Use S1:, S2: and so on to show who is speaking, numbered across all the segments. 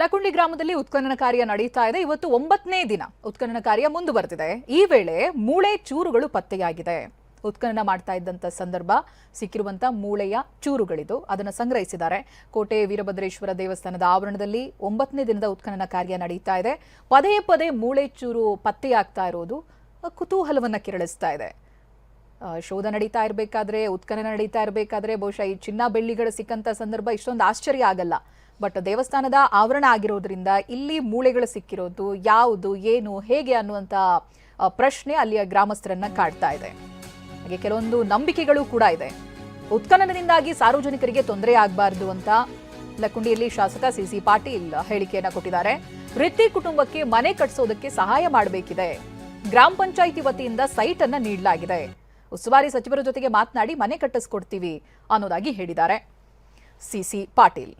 S1: ಲಕುಂಡಿ ಗ್ರಾಮದಲ್ಲಿ ಉತ್ಖನನ ಕಾರ್ಯ ನಡೀತಾ ಇದೆ. ಇವತ್ತು ಒಂಬತ್ತನೇ ದಿನ ಉತ್ಖನನ ಕಾರ್ಯ ಮುಂದುವರೆದಿದೆ. ಈ ವೇಳೆ ಮೂಳೆ ಚೂರುಗಳು ಪತ್ತೆಯಾಗಿದೆ. ಉತ್ಖನನ ಮಾಡ್ತಾ ಇದ್ದಂಥ ಸಂದರ್ಭ ಸಿಕ್ಕಿರುವಂಥ ಮೂಳೆಯ ಚೂರುಗಳಿದು ಅದನ್ನು ಸಂಗ್ರಹಿಸಿದ್ದಾರೆ. ಕೋಟೆ ವೀರಭದ್ರೇಶ್ವರ ದೇವಸ್ಥಾನದ ಆವರಣದಲ್ಲಿ ಒಂಬತ್ತನೇ ದಿನದ ಉತ್ಖನನ ಕಾರ್ಯ ನಡೀತಾ ಇದೆ. ಪದೇ ಪದೇ ಮೂಳೆ ಚೂರು ಪತ್ತೆಯಾಗ್ತಾ ಇರೋದು ಕುತೂಹಲವನ್ನ ಕೆರಳಿಸ್ತಾ ಇದೆ. ಶೋಧ ನಡೀತಾ ಇರಬೇಕಾದ್ರೆ, ಉತ್ಖನನ ನಡೀತಾ ಇರಬೇಕಾದ್ರೆ ಬಹುಶಃ ಈ ಚಿನ್ನ ಬೆಳ್ಳಿಗಳು ಸಿಕ್ಕಂತ ಸಂದರ್ಭ ಇಷ್ಟೊಂದು ಆಶ್ಚರ್ಯ ಆಗಲ್ಲ. ಬಟ್ ದೇವಸ್ಥಾನದ ಆವರಣ ಆಗಿರೋದ್ರಿಂದ ಇಲ್ಲಿ ಮೂಳೆಗಳು ಸಿಕ್ಕಿರೋದು, ಯಾವುದು, ಏನು, ಹೇಗೆ ಅನ್ನುವಂಥ ಪ್ರಶ್ನೆ ಅಲ್ಲಿಯ ಗ್ರಾಮಸ್ಥರನ್ನ ಕಾಡ್ತಾ ಇದೆ. ಹಾಗೆ ಕೆಲವೊಂದು ನಂಬಿಕೆಗಳು ಕೂಡ ಇದೆ. ಉತ್ಖನನದಿಂದಾಗಿ ಸಾರ್ವಜನಿಕರಿಗೆ ತೊಂದರೆ ಆಗಬಾರ್ದು ಅಂತ ಲಕ್ಕುಂಡಿಯಲ್ಲಿ ಶಾಸಕ ಸಿಸಿ ಪಾಟೀಲ್ ಹೇಳಿಕೆಯನ್ನ ಕೊಟ್ಟಿದ್ದಾರೆ. ವೃತ್ತಿ ಕುಟುಂಬಕ್ಕೆ ಮನೆ ಕಟ್ಟಿಸೋದಕ್ಕೆ ಸಹಾಯ ಮಾಡಬೇಕಿದೆ. ಗ್ರಾಮ ಪಂಚಾಯಿತಿ ವತಿಯಿಂದ ಸೈಟ್ ಅನ್ನ ನೀಡಲಾಗಿದೆ. ಉಸ್ತುವಾರಿ ಸಚಿವರ ಜೊತೆಗೆ ಮಾತನಾಡಿ ಮನೆ ಕಟ್ಟಿಸ್ಕೊಡ್ತೀವಿ ಅನ್ನೋದಾಗಿ ಹೇಳಿದ್ದಾರೆ. C C Patil.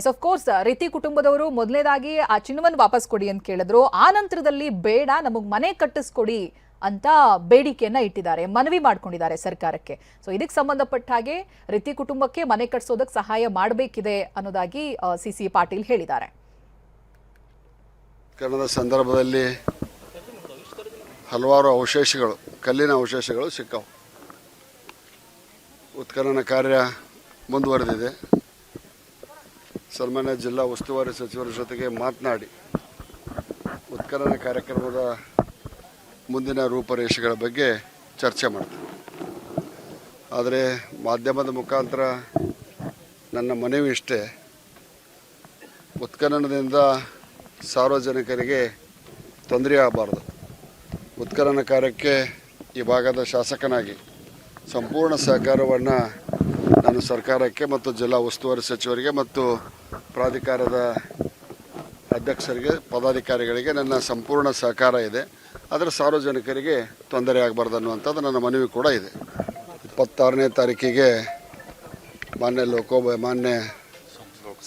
S1: Yes of course ರೀತಿ ಕುಟುಂಬದವರು ಮೊದಲನೇದಾಗಿ ಆ ಚಿನ್ನವನ್ನು ವಾಪಸ್ ಕೊಡಿ ಅಂತ ಕೇಳಿದ್ರು. ಆ ನಂತರದಲ್ಲಿ ಬೇಡ, ನಮಗ್ ಮನೆ ಕಟ್ಟಿಸ್ಕೊಡಿ ಅಂತ ಬೇಡಿಕೆಯನ್ನ ಇಟ್ಟಿದ್ದಾರೆ, ಮನವಿ ಮಾಡ್ಕೊಂಡಿದ್ದಾರೆ ಸರ್ಕಾರಕ್ಕೆ. ಸೊ ಇದಕ್ಕೆ ಸಂಬಂಧಪಟ್ಟ ಹಾಗೆ ರೀತಿ ಕುಟುಂಬಕ್ಕೆ ಮನೆ ಕಟ್ಟಿಸೋದಕ್ಕೆ ಸಹಾಯ ಮಾಡಬೇಕಿದೆ ಅನ್ನೋದಾಗಿ ಸಿ ಸಿ ಪಾಟೀಲ್ ಹೇಳಿದ್ದಾರೆ.
S2: ಸಂದರ್ಭದಲ್ಲಿ ಹಲವಾರು ಅವಶೇಷಗಳು, ಕಲ್ಲಿನ ಅವಶೇಷಗಳು ಸಿಕ್ಕವು. ಉತ್ಖನನ ಕಾರ್ಯ ಮುಂದುವರೆದಿದೆ. ಸನ್ಮಾನ್ಯ ಜಿಲ್ಲಾ ಉಸ್ತುವಾರಿ ಸಚಿವರ ಜೊತೆಗೆ ಮಾತನಾಡಿ, ಉತ್ಖನನ ಕಾರ್ಯಕ್ರಮದ ಮುಂದಿನ ರೂಪರೇಷೆಗಳ ಬಗ್ಗೆ ಚರ್ಚೆ ಮಾಡ್ತೀವಿ ಆದರೆ ಮಾಧ್ಯಮದ ಮುಖಾಂತರ ನನ್ನ ಮನವಿ ಇಷ್ಟೇ. ಉತ್ಖನನದಿಂದ ಸಾರ್ವಜನಿಕರಿಗೆ ತೊಂದರೆ ಆಗಬಾರ್ದು. ಉತ್ಖನನ ಕಾರ್ಯಕ್ಕೆ ಈ ಭಾಗದ ಶಾಸಕನಾಗಿ ಸಂಪೂರ್ಣ ಸಹಕಾರವನ್ನು ನಾನು ಸರ್ಕಾರಕ್ಕೆ ಮತ್ತು ಜಿಲ್ಲಾ ಉಸ್ತುವಾರಿ ಸಚಿವರಿಗೆ ಮತ್ತು ಪ್ರಾಧಿಕಾರದ ಅಧ್ಯಕ್ಷರಿಗೆ, ಪದಾಧಿಕಾರಿಗಳಿಗೆ ನನ್ನ ಸಂಪೂರ್ಣ ಸಹಕಾರ ಇದೆ. ಆದರೆ ಸಾರ್ವಜನಿಕರಿಗೆ ತೊಂದರೆ ಆಗಬಾರ್ದು ಅನ್ನುವಂಥದ್ದು ನನ್ನ ಮನವಿ ಕೂಡ ಇದೆ. ಇಪ್ಪತ್ತಾರನೇ ತಾರೀಕಿಗೆ ಮಾನ್ಯ ಲೋಕೋಬ ಮಾನ್ಯ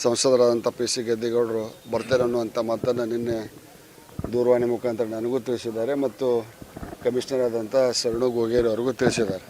S2: ಸಂಸದರಾದಂಥ ಪಿ ಸಿ ಗದ್ದಿಗೌಡರು ಬರ್ತಾರೆ ಅನ್ನುವಂಥ ಮಾತನ್ನು ನಿನ್ನೆ ದೂರವಾಣಿ ಮುಖಾಂತರ ನನಗೂ ತಿಳಿಸಿದ್ದಾರೆ ಮತ್ತು ಕಮಿಷನರ್ ಆದಂಥ ಶರಣು ಗೋಗೇರಿ ಅವರಿಗೂ ತಿಳಿಸಿದ್ದಾರೆ.